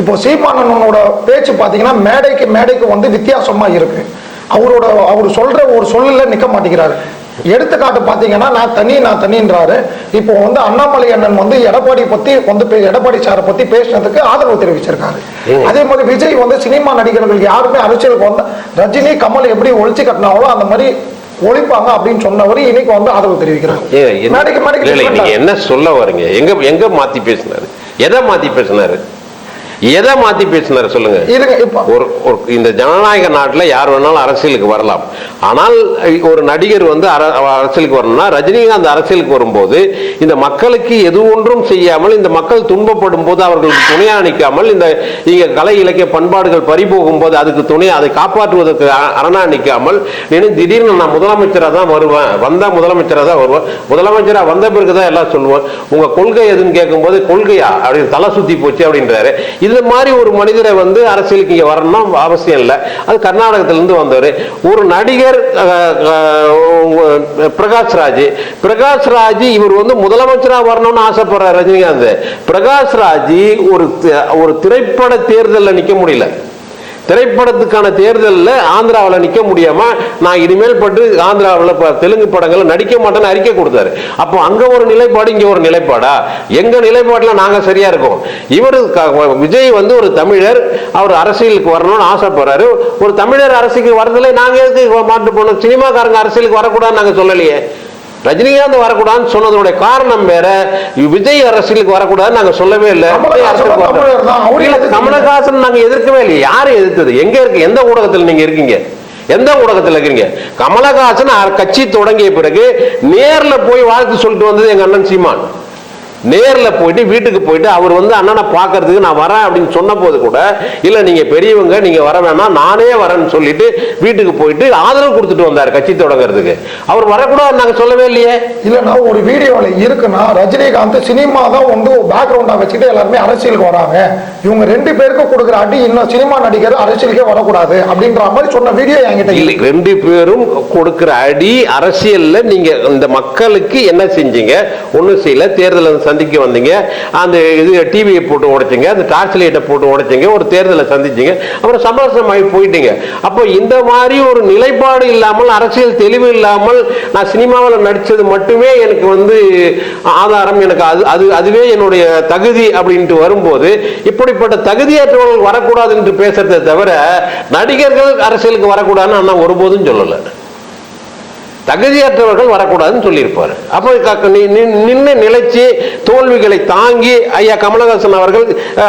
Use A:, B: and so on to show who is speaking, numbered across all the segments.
A: இப்போ சீமானனோட பேச்சு பார்த்தீங்கன்னா மேடைக்கு மேடைக்கு வந்து வித்தியாசமா இருக்கு. அவரோட அவர் சொல்ற ஒரு சொல்லில் நிக்க மாட்டேங்கிறாரு. எடுத்துக்காட்டு பார்த்தீங்கன்னா நான் தனி நான் தனின்றாரு. இப்போ வந்து அண்ணாமலை அண்ணன் வந்து எடப்பாடி பத்தி வந்து எடப்பாடி சாரை பத்தி பேசினதுக்கு ஆதரவு தெரிவிச்சிருக்காரு. அதே மாதிரி விஜய் வந்து சினிமா நடிகர்கள் யாருமே அரசியலுக்கு வந்து ரஜினி கமல் எப்படி ஒழிச்சு கட்டினாங்களோ அந்த மாதிரி ஒழிப்பாங்க அப்படின்னு சொன்னவர் இன்னைக்கு வந்து ஆதரவு தெரிவிக்கிறாங்க
B: என்ன சொல்ல வரீங்க? எங்க எங்க மாத்தி பேசினாரு? எதை மாத்தி பேசினாரு? எதை மாத்தி பேசினாரு சொல்லுங்க? ஒரு ஒரு இந்த ஜனநாயக நாட்டில் யார் வேணாலும் அரசியலுக்கு வரலாம். ஆனால் ஒரு நடிகர் வந்து அர- அரசியலுக்கு வரணும்னா ரஜினிகாந்த் அரசியலுக்கு வரும்போது இந்த மக்களுக்கு எது ஒன்றும் செய்யாமல் இந்த மக்கள் துன்பப்படும் போது அவர்களுக்கு துணையா நிற்காமல் இந்த இங்க கலை இலக்கிய பண்பாடுகள் பறிபோகும் போது அதுக்கு துணை அதை காப்பாற்றுவதற்கு அரணா நிற்காமல் நினை திடீர்னு நான் முதலமைச்சராக தான் வருவேன். வந்தா முதலமைச்சராக தான் வருவேன். முதலமைச்சராக வந்த பிறகு தான் எல்லாம் சொல்லுவேன். உங்க கொள்கை எதுன்னு கேட்கும்போது கொள்கையா? அப்படின்னு தலை சுத்தி போச்சு அப்படின்றாரு. இது மாதிரி ஒரு மனிதரை வந்து அரசியலுக்கு இங்கே வரணும் அவசியம் இல்லை. அது கர்நாடகத்திலேருந்து வந்தவர். ஒரு நடிகர் பிரகாஷ் ராஜ். பிரகாஷ் ராஜ் இவர் வந்து முதலமைச்சராக வரணும்னு ஆசைப்படுறார் ரஜினிகாந்த். பிரகாஷ் ராஜ் ஒரு ஒரு திரைப்பட தேர்தலில் நிற்க முடியல. திரைப்படத்துக்கான தேர்தலில் ஆந்திராவில் நிற்க முடியாமல் நான் இனிமேல் பட்டு ஆந்திராவில் தெலுங்கு படங்களை நடிக்க மாட்டேன்னு அறிக்கை கொடுத்தாரு. அப்போ அங்கே ஒரு நிலைப்பாடு இங்கே ஒரு நிலைப்பாடா? எங்கள் நிலைப்பாட்டில் நாங்கள் சரியாக இருக்கோம்? இவர் விஜய் வந்து ஒரு தமிழர் அவர் அரசியலுக்கு வரணும்னு ஆசைப்படுறாரு. ஒரு தமிழர் அரசுக்கு வரதில்லை நாங்கள் எதுக்கு மாட்டு போனோம் சினிமாக்காரங்க அரசியலுக்கு வரக்கூடாதுன்னு நாங்கள் சொல்லலையே. ரஜினிகாந்த் வரக்கூடாதுன்னு சொன்னதோட காரணம் வேற. விஜய் அரசியலுக்கு வரக்கூடாதுன்னு நாங்க சொல்லவே இல்லை. கமலஹாசன் நாங்க எதிர்க்கவே இல்லை யாரு எதிர்த்தது? எங்க இருக்கு? எந்த ஊடகத்தில் நீங்க இருக்கீங்க? எந்த ஊடகத்தில் இருக்கீங்க? கமலஹாசன் கட்சி தொடங்கிய பிறகு நேர்ல போய் வாழ்த்து சொல்லிட்டு வந்தது எங்க அண்ணன் சீமான். நேர்ல போயிட்டு வீட்டுக்கு போயிட்டு அவர் வந்து அண்ணனை பார்க்கறதுக்கு நான் வரேன் அப்படின்னு சொன்ன போது கூட இல்ல நீங்க பெரியவங்க நீங்க வர வேணாம் நானே வரேன்னு சொல்லிட்டு வீட்டுக்கு போயிட்டு ஆதரவு கொடுத்துட்டு வந்தார் கட்சி தொடங்குறதுக்கு. அவர் வரக்கூடாது நாங்க சொல்லவே இல்லையே.
A: இல்லைன்னா ஒரு வீடியோல இருக்குன்னா ரஜினிகாந்த் சினிமா தான் வந்து பேக்ரவுண்டா வச்சுட்டு எல்லாருமே அரசியலுக்கு வராங்க. இவங்க ரெண்டு பேருக்கு கொடுக்குற அடி இன்னும் சினிமா நடிகர் அரசியலுக்கே வரக்கூடாது அப்படின்ற மாதிரி சொன்ன வீடியோ என்கிட்ட
B: இல்லை ரெண்டு பேரும் கொடுக்கிற அடி அரசியல்ல நீங்க இந்த மக்களுக்கு என்ன செஞ்சீங்க? ஒண்ணும் செய்யல. தேர்தலை சந்திக்க வந்தீங்க. அந்த இது டிவியை போட்டு உடைச்சிங்க. அந்த டார்ச் லைட்டை போட்டு உடைச்சிங்க. ஒரு தேர்தலை சந்திச்சிங்க. அப்புறம் சமாசமாகி போயிட்டீங்க. அப்போ இந்த மாதிரி ஒரு நிலைப்பாடு இல்லாமல் அரசியல் தெளிவு இல்லாமல் நான் சினிமாவில் நடித்தது மட்டுமே எனக்கு வந்து ஆதாரம் எனக்கு அது அது அதுவே என்னுடைய தகுதி அப்படின்ட்டு வரும்போது இப்படிப்பட்ட தகுதியற்றவர்கள் வரக்கூடாது என்று பேசுறதை தவிர நடிகர்கள் அரசியலுக்கு வரக்கூடாதுன்னு அண்ணா ஒருபோதும் சொல்லலை. தகுதியற்றவர்கள் வரக்கூடாதுன்னு சொல்லியிருப்பார். அப்போ நின்று நிலைச்சு தோல்விகளை தாங்கி ஐயா கமலஹாசன் அவர்கள்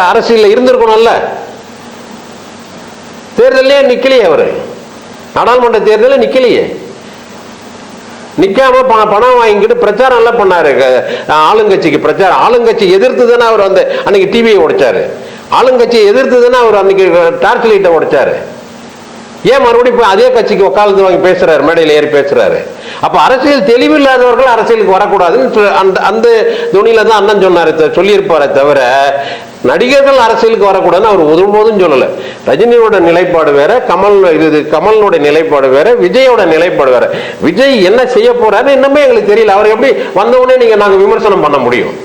B: அரசியலில் இருந்திருக்கணும்ல. தேர்தலே நிக்கலையே அவர். நாடாளுமன்ற தேர்தலில் நிக்கலையே. நிக்காம பணம் வாங்கிட்டு பிரச்சாரம் எல்லாம் பண்ணாரு. ஆளுங்கட்சிக்கு பிரச்சாரம் ஆளுங்கட்சி எதிர்த்து தானே அவர் வந்து அன்னைக்கு டிவியை உடைச்சாரு. ஆளுங்கட்சியை எதிர்த்து தானே அவர் அன்னைக்கு டார்ச் லைட்டை உடைச்சாரு. ஏன் மறுபடியும் போய் அதே கட்சிக்கு வக்காலத்து வாங்கி பேசுறாரு? மேடையில் ஏறி பேசுறாரு. அப்ப அரசியல் தெளிவில்லாதவர்கள் அரசியலுக்கு வரக்கூடாதுன்னு அந்த அந்த துணியில தான் அண்ணன் சொன்னாரு சொல்லியிருப்பாரே தவிர நடிகர்கள் அரசியலுக்கு வரக்கூடாதுன்னு அவர் ஒருபோதும் சொல்லல. ரஜினியோட நிலைப்பாடு வேற கமல் இது இது கமலோட நிலைப்பாடு வேற விஜயோட நிலைப்பாடு வேற. விஜய் என்ன செய்ய போறாரு இன்னுமே எங்களுக்கு தெரியல. அவர் எப்படி வந்த உடனே நீங்க நாங்க விமர்சனம் பண்ண முடியும்?